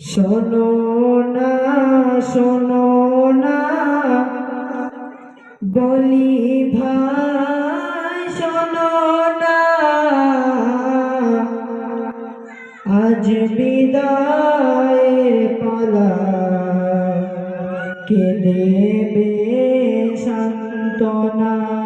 শোনো না শোনো না। বলি ভাই শোনো না। আজ বিদায় পালা। কে দেবে সান্ত্বনা?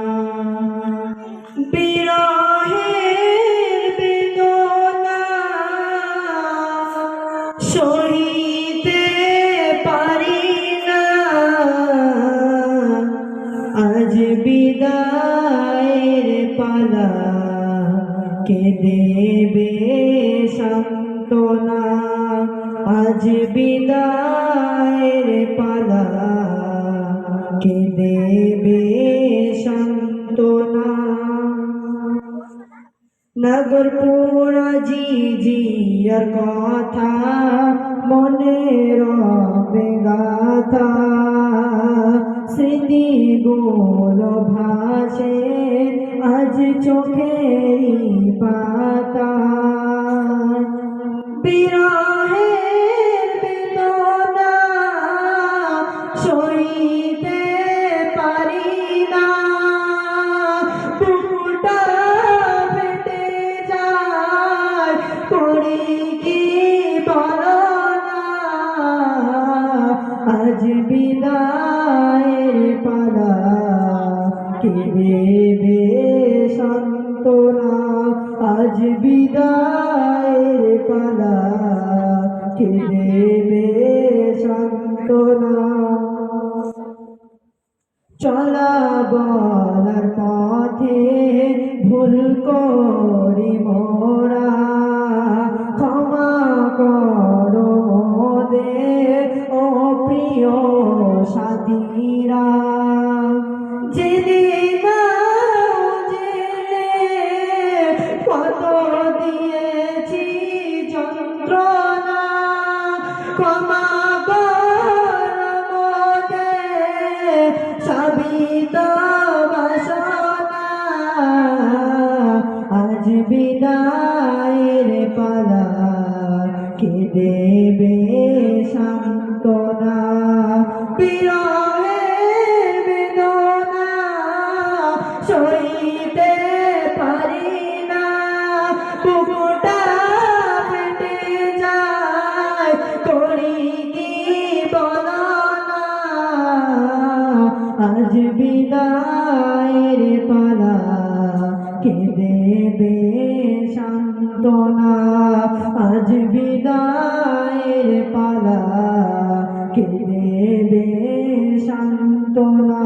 বিদায়ের পালা। কে দেবে সান্ত্বনা? আজ বিদায়ের পালা। কে দেবে সান্ত্বনা? নগর পুরা জি জিয়ার কথা মনে রবে গাথা। গোল ভাসে আজ চোখে পাতা বিরহের বেদনা সইতে পারি না। বুকুটা ফেটে যায় করি কি দেবে সান্ত্বনা আজ বিদায়ের পালা। কে দেবে সান্ত্বনা? চলা বলার পথে ভুল করি কে দেবে সান্ত্বনা বিরহের বেদনা, সইতে পারি না। বুকুটা ফেটে যায় করি কি বলো না আজ বিদায়ের পালা, কে দেবে সান্ত্বনা? আজ বিদায়ের পালা। কে দেবে সান্ত্বনা?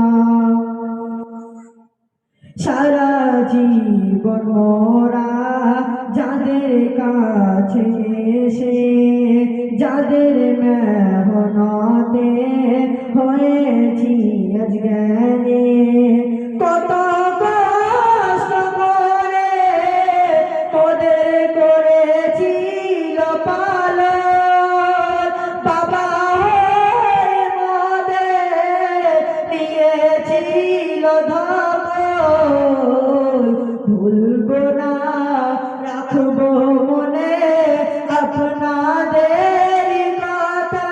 সারা জীবন মোরা যাদের কাছে এসে, যাদের মেহনতে হয়েছি আজ জ্ঞানে ভুলবো না রাখব মনে আপনাদের কথা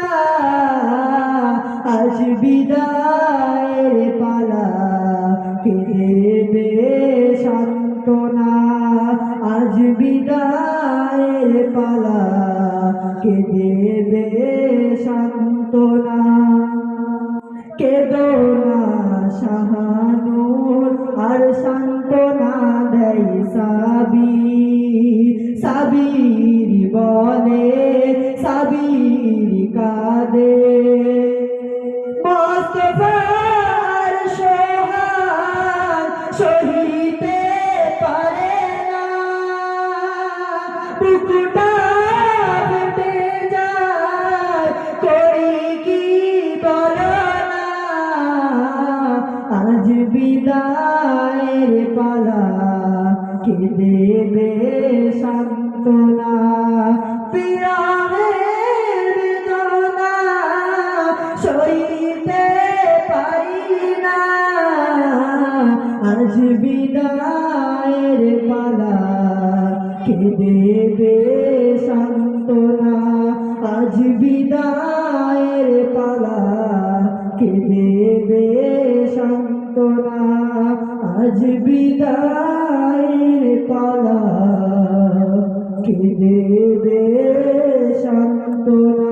আজ বিদায়ের পালা কে দেবে সান্ত্বনা আজ বিদায়ের পালা কে দেবে সান্ত্বনা কেদনা শাহানুর আর সান্ত্বনা দেয় সাবি সাবির বলে সাবির পালা কে দেবে সান্ত্বনা? বিরহের বেদনা সইতে পারি না। আজ বিদায়ের পালা, কে দেবে সান্ত্বনা? আজ আজ আজ বিদায়ের পালা কে দেবে সান্ত্বনা